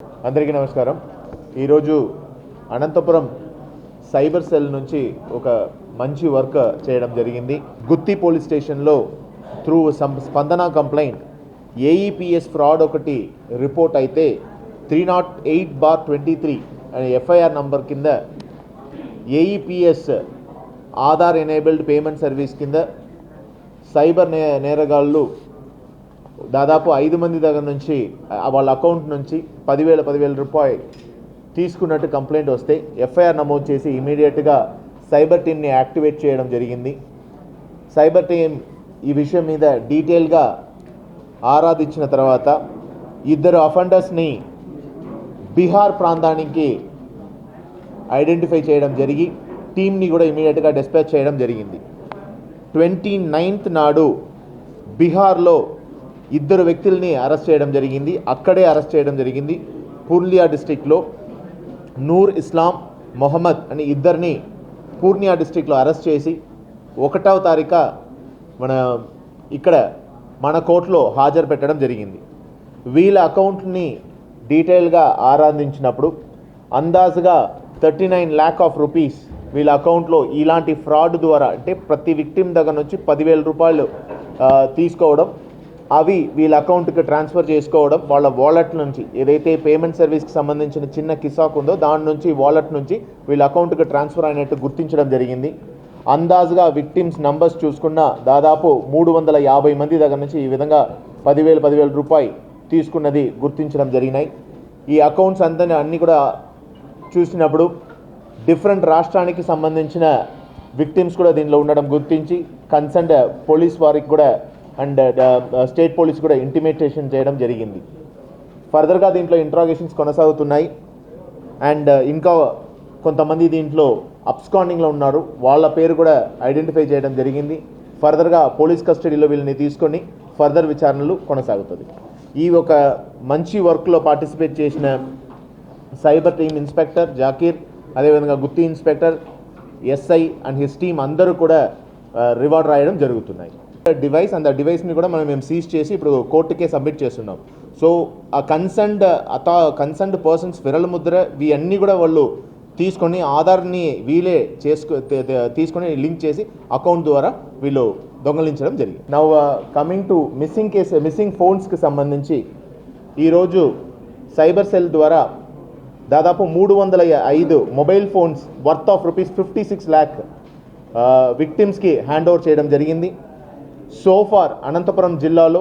అందరికీ నమస్కారం. ఈరోజు అనంతపురం సైబర్ సెల్ నుంచి ఒక మంచి వర్క్ చేయడం జరిగింది. గుత్తి పోలీస్ స్టేషన్లో through Spandana complaint AEPS fraud ఒకటి రిపోర్ట్ అయితే three not eight bar twenty three అనే ఎఫ్ఐఆర్ నంబర్ కింద AEPS Aadhaar enabled payment service కింద సైబర్ నే నేరగాళ్ళు దాదాపు ఐదు మంది దగ్గర నుంచి వాళ్ళ అకౌంట్ నుంచి పదివేల పదివేల రూపాయలు తీసుకున్నట్టు కంప్లైంట్ వస్తే ఎఫ్ఐఆర్ నమోదు చేసి ఇమీడియట్గా సైబర్ టీమ్ని యాక్టివేట్ చేయడం జరిగింది. సైబర్ టీం ఈ విషయం మీద డీటెయిల్గా ఆరాధించిన తర్వాత ఇద్దరు అఫెండర్స్ని బీహార్ ప్రాంతానికి ఐడెంటిఫై చేయడం జరిగి టీంని కూడా ఇమీడియట్గా డిస్పాచ్ చేయడం జరిగింది. ట్వంటీ నైన్త్ నాడు బీహార్లో ఇద్దరు వ్యక్తుల్ని అరెస్ట్ చేయడం జరిగింది. అక్కడే అరెస్ట్ చేయడం జరిగింది. పూర్నియా డిస్టిక్లో నూర్ ఇస్లాం మొహమ్మద్ అని ఇద్దరిని పూర్నియా డిస్టిక్లో అరెస్ట్ చేసి ఒకటవ తారీఖు మన ఇక్కడ మన కోర్టులో హాజరు పెట్టడం జరిగింది. వీళ్ళ అకౌంట్ని డీటెయిల్గా ఆరాధించినప్పుడు అందాజుగా thirty nine lakh of rupees వీళ్ళ అకౌంట్లో ఇలాంటి ఫ్రాడ్ ద్వారా అంటే ప్రతి విక్టిమ్ దగ్గర నుంచి పదివేల రూపాయలు తీసుకోవడం అవి వీళ్ళ అకౌంట్కి ట్రాన్స్ఫర్ చేసుకోవడం వాళ్ళ వాలెట్ నుంచి. ఏదైతే పేమెంట్ సర్వీస్కి సంబంధించిన చిన్న కిసాక్ ఉందో దాని నుంచి వాలెట్ నుంచి వీళ్ళ అకౌంట్కి ట్రాన్స్ఫర్ అయినట్టు గుర్తించడం జరిగింది. అందాజుగా విక్టిమ్స్ నంబర్స్ చూసుకున్న దాదాపు మూడు వందల యాభై మంది దగ్గర నుంచి ఈ విధంగా పదివేలు పదివేల రూపాయి తీసుకున్నది గుర్తించడం జరిగినాయి. ఈ అకౌంట్స్ అంతా అన్నీ కూడా చూసినప్పుడు డిఫరెంట్ రాష్ట్రానికి సంబంధించిన విక్టిమ్స్ కూడా దీనిలో ఉండడం గుర్తించి కన్సర్న్ పోలీస్ వారికి కూడా అండ్ స్టేట్ పోలీస్ కూడా ఇంటిమేటేషన్ చేయడం జరిగింది. ఫర్దర్గా దీంట్లో ఇంట్రాగేషన్స్ కొనసాగుతున్నాయి. అండ్ ఇంకా కొంతమంది దీంట్లో అప్స్కాండింగ్లో ఉన్నారు. వాళ్ళ పేరు కూడా ఐడెంటిఫై చేయడం జరిగింది. ఫర్దర్గా పోలీస్ కస్టడీలో వీళ్ళని తీసుకొని ఫర్దర్ విచారణలు కొనసాగుతుంది. ఈ ఒక మంచి వర్క్లో పార్టిసిపేట్ చేసిన సైబర్ టీమ్ ఇన్స్పెక్టర్ జాకీర్ అదేవిధంగా Gooty inspector SI and his team అందరూ కూడా రివార్డ్ రాయడం జరుగుతున్నాయి. డివైస్ అండ్ ఆ డివైస్ని కూడా మనం మేము సీజ్ చేసి ఇప్పుడు కోర్టుకే సబ్మిట్ చేస్తున్నాం. సో ఆ కన్సర్న్డ్ అథా కన్సర్న్డ్ పర్సన్స్ విరల ముద్ర ఇవి కూడా వాళ్ళు తీసుకొని ఆధార్ని వీలే చేసుకు తీసుకొని లింక్ చేసి అకౌంట్ ద్వారా వీళ్ళు దొంగలించడం జరిగింది. Now coming to missing case missing ఫోన్స్కి సంబంధించి ఈరోజు సైబర్ సెల్ ద్వారా దాదాపు మూడు వందల ఐదు mobile phones worth of rupees fifty six lakh విక్టిమ్స్కి hand over చేయడం జరిగింది. సోఫార్ అనంతపురం జిల్లాలో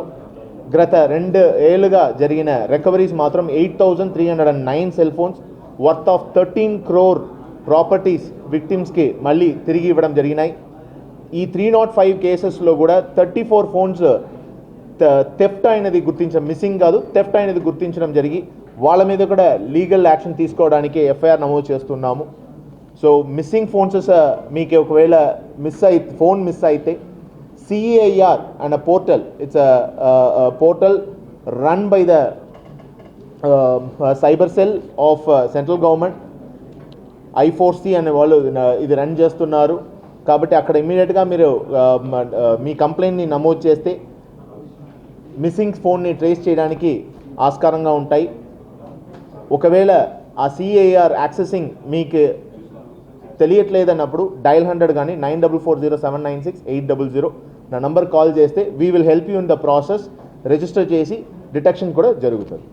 గత రెండు ఏళ్ళుగా జరిగిన రికవరీస్ మాత్రం eight thousand three hundred and nine cell phones worth of thirteen crore properties విక్టిమ్స్కి మళ్ళీ తిరిగి ఇవ్వడం జరిగినాయి. ఈ త్రీ నాట్ ఫైవ్ కేసెస్లో కూడా థర్టీ ఫోర్ ఫోన్స్ థెఫ్ట్ అయినది గుర్తించడం మిస్సింగ్ కాదు థెఫ్ట్ అయినది గుర్తించడం జరిగి వాళ్ళ మీద కూడా లీగల్ యాక్షన్ తీసుకోవడానికి ఎఫ్ఐఆర్ నమోదు చేస్తున్నాము. సో మిస్సింగ్ ఫోన్స్ మీకు ఒకవేళ మిస్ అయి ఫోన్ మిస్ అయితే CEIR and a, portal it's portal run by the cyber cell of central government I four C అనే వాళ్ళు uh, ఇది రన్ చేస్తున్నారు. కాబట్టి అక్కడ ఇమీడియట్గా మీరు um, uh, మీ కంప్లైంట్ని నమోదు చేస్తే మిస్సింగ్ ఫోన్ని ట్రేస్ చేయడానికి ఆస్కారంగా ఉంటాయి. ఒకవేళ ఆ సిఏఆర్ యాక్సెసింగ్ మీకు తెలియట్లేదన్నప్పుడు డైల్ హండ్రెడ్ కానీ nine double four zero seven nine six eight double zero నా నంబర్ కాల్ చేస్తే we will help you in the process register చేసి డిటెక్షన్ కూడా జరుగుతుంది.